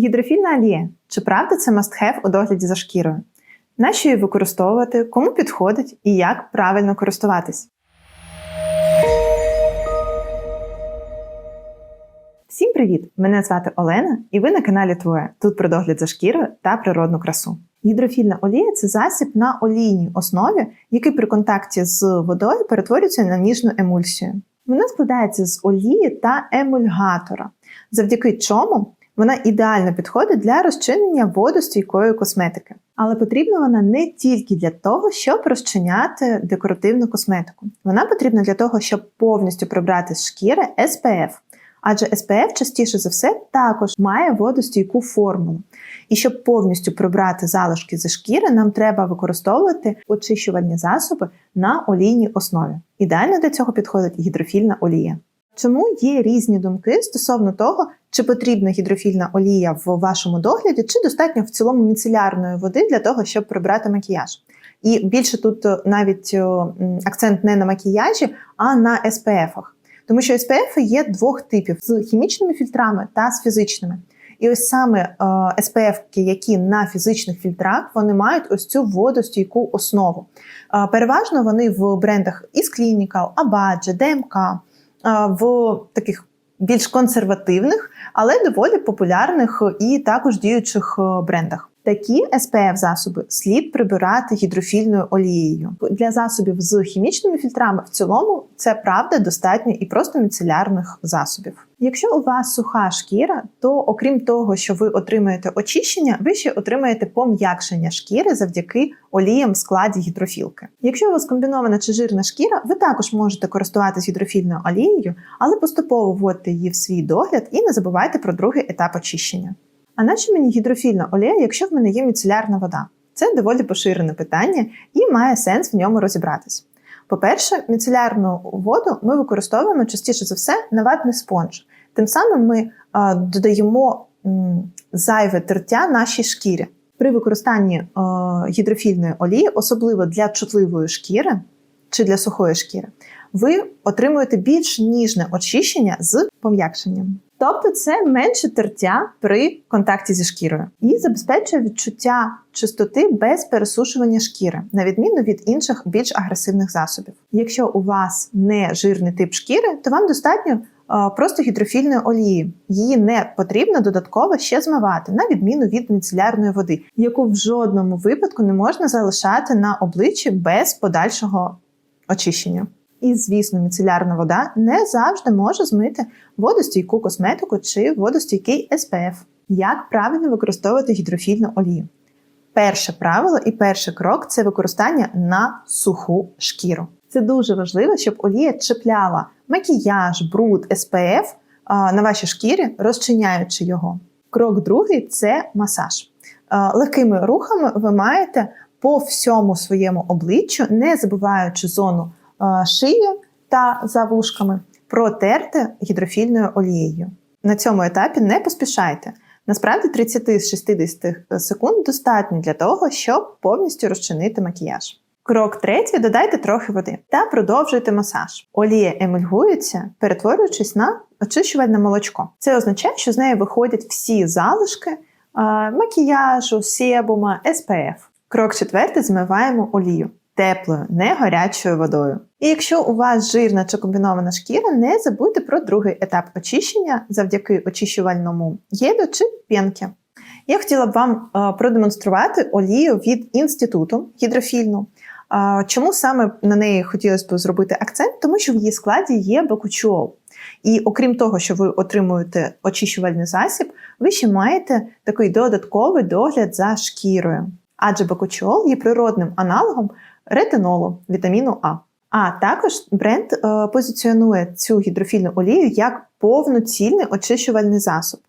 Гідрофільна олія. Чи правда це must-have у догляді за шкірою? Нащо її використовувати, кому підходить і як правильно користуватись? Всім привіт! Мене звати Олена, і ви на каналі Твоє. Тут про догляд за шкірою та природну красу. Гідрофільна олія це засіб на олійній основі, який при контакті з водою перетворюється на ніжну емульсію. Вона складається з олії та емульгатора, завдяки чому вона ідеально підходить для розчинення водостійкої косметики. Але потрібна вона не тільки для того, щоб розчиняти декоративну косметику. Вона потрібна для того, щоб повністю прибрати з шкіри SPF. Адже SPF частіше за все також має водостійку формулу. І щоб повністю прибрати залишки зі шкіри, нам треба використовувати очищувальні засоби на олійній основі. Ідеально для цього підходить гідрофільна олія. Чому є різні думки стосовно того, чи потрібна гідрофільна олія в вашому догляді, чи достатньо в цілому міцелярної води для того, щоб прибрати макіяж? І більше тут навіть акцент не на макіяжі, а на SPF-ах. Тому що SPF є двох типів: з хімічними фільтрами та з фізичними. І ось саме SPF, які на фізичних фільтрах, вони мають ось цю водостійку основу. Переважно вони в брендах із Clinical, Abaji, DMK, в таких більш консервативних, але доволі популярних і також діючих брендах. Такі SPF засоби слід прибирати гідрофільною олією. Для засобів з хімічними фільтрами в цілому це правда достатньо і просто міцелярних засобів. Якщо у вас суха шкіра, то окрім того, що ви отримаєте очищення, ви ще отримаєте пом'якшення шкіри завдяки оліям в складі гідрофілки. Якщо у вас комбінована чи жирна шкіра, ви також можете користуватися гідрофільною олією, але поступово вводьте її в свій догляд і не забувайте про другий етап очищення. А нащо мені гідрофільна олія, якщо в мене є міцелярна вода? Це доволі поширене питання і має сенс в ньому розібратись. По-перше, міцелярну воду ми використовуємо частіше за все на ватний спонж. Тим самим ми а, додаємо м, зайве тертя нашій шкірі. При використанні а, гідрофільної олії, особливо для чутливої шкіри чи для сухої шкіри, ви отримуєте більш ніжне очищення з пом'якшенням. Тобто це менше тертя при контакті зі шкірою і забезпечує відчуття чистоти без пересушування шкіри, на відміну від інших більш агресивних засобів. Якщо у вас не жирний тип шкіри, то вам достатньо просто гідрофільної олії. Її не потрібно додатково ще змивати, на відміну від міцелярної води, яку в жодному випадку не можна залишати на обличчі без подальшого очищення. І, звісно, міцелярна вода не завжди може змити водостійку косметику чи водостійкий SPF. Як правильно використовувати гідрофільну олію? Перше правило і перший крок це використання на суху шкіру. Це дуже важливо, щоб олія чіпляла макіяж, бруд, SPF на вашій шкірі, розчиняючи його. Крок другий це масаж. Легкими рухами ви маєте по всьому своєму обличчю, не забуваючи зону шиї та за вушками, протерти гідрофільною олією. На цьому етапі не поспішайте. Насправді 30 з 60 секунд достатньо для того, щоб повністю розчинити макіяж. Крок третій додайте трохи води та продовжуйте масаж. Олія емульгується, перетворюючись на очищувальне молочко. Це означає, що з неї виходять всі залишки макіяжу, себума, SPF. Крок четвертий змиваємо олію теплою, не гарячою водою. І якщо у вас жирна чи комбінована шкіра, не забудьте про другий етап очищення завдяки очищувальному єду чи п'янки. Я хотіла б вам е, продемонструвати олію від інституту гідрофільну. Чому саме на неї хотілося б зробити акцент? Тому що в її складі є бакучуол. І окрім того, що ви отримуєте очищувальний засіб, ви ще маєте такий додатковий догляд за шкірою. Адже бакучуол є природним аналогом ретинолу, вітаміну А. А також бренд е, позиціонує цю гідрофільну олію як повноцільний очищувальний засоб.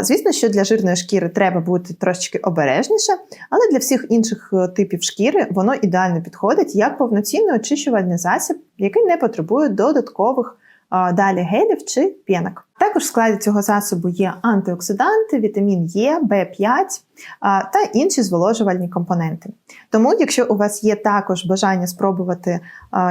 Звісно, що для жирної шкіри треба бути трошечки обережніше, але для всіх інших е, типів шкіри воно ідеально підходить як повноцінний очищувальний засіб, який не потребує додаткових далі гелів чи п'янок. Також в складі цього засобу є антиоксиданти, вітамін Е, В5 та інші зволожувальні компоненти. Тому, якщо у вас є також бажання спробувати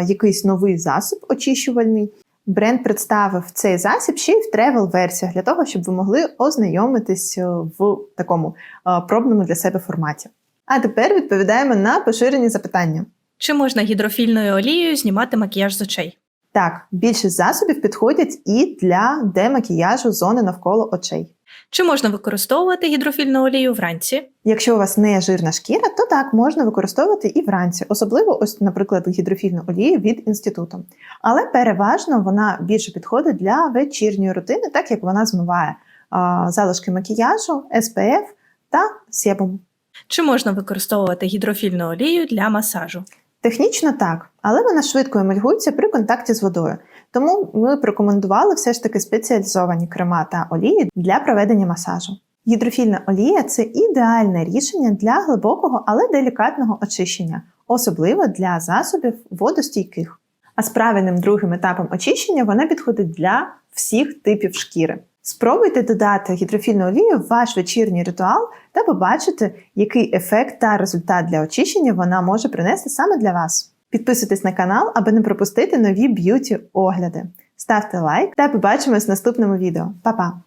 якийсь новий засоб очищувальний, бренд представив цей засіб ще й в тревел-версіях для того, щоб ви могли ознайомитись е, в такому е, пробному для себе форматі. А тепер відповідаємо на поширені запитання. Чи можна гідрофільною олією знімати макіяж з очей? Так, більшість засобів підходять і для демакіяжу зони навколо очей. Чи можна використовувати гідрофільну олію вранці? Якщо у вас не жирна шкіра, то так можна використовувати і вранці, особливо ось, наприклад, гідрофільну олію від інституту. Але переважно вона більше підходить для вечірньої рутини, так як вона змиває а, залишки макіяжу, SPF та себум. Чи можна використовувати гідрофільну олію для масажу? Технічно так, але вона швидко емульгується при контакті з водою. Тому ми б рекомендували все ж таки спеціалізовані крема та олії для проведення масажу. Гідрофільна олія це ідеальне рішення для глибокого, але делікатного очищення, особливо для засобів водостійких. А з правильним другим етапом очищення вона підходить для всіх типів шкіри. Спробуйте додати гідрофільну олію в ваш вечірній ритуал та побачите, який ефект та результат для очищення вона може принести саме для вас. Підписуйтесь на канал, аби не пропустити нові б'юті огляди. Ставте лайк та побачимось в наступному відео. Па-па!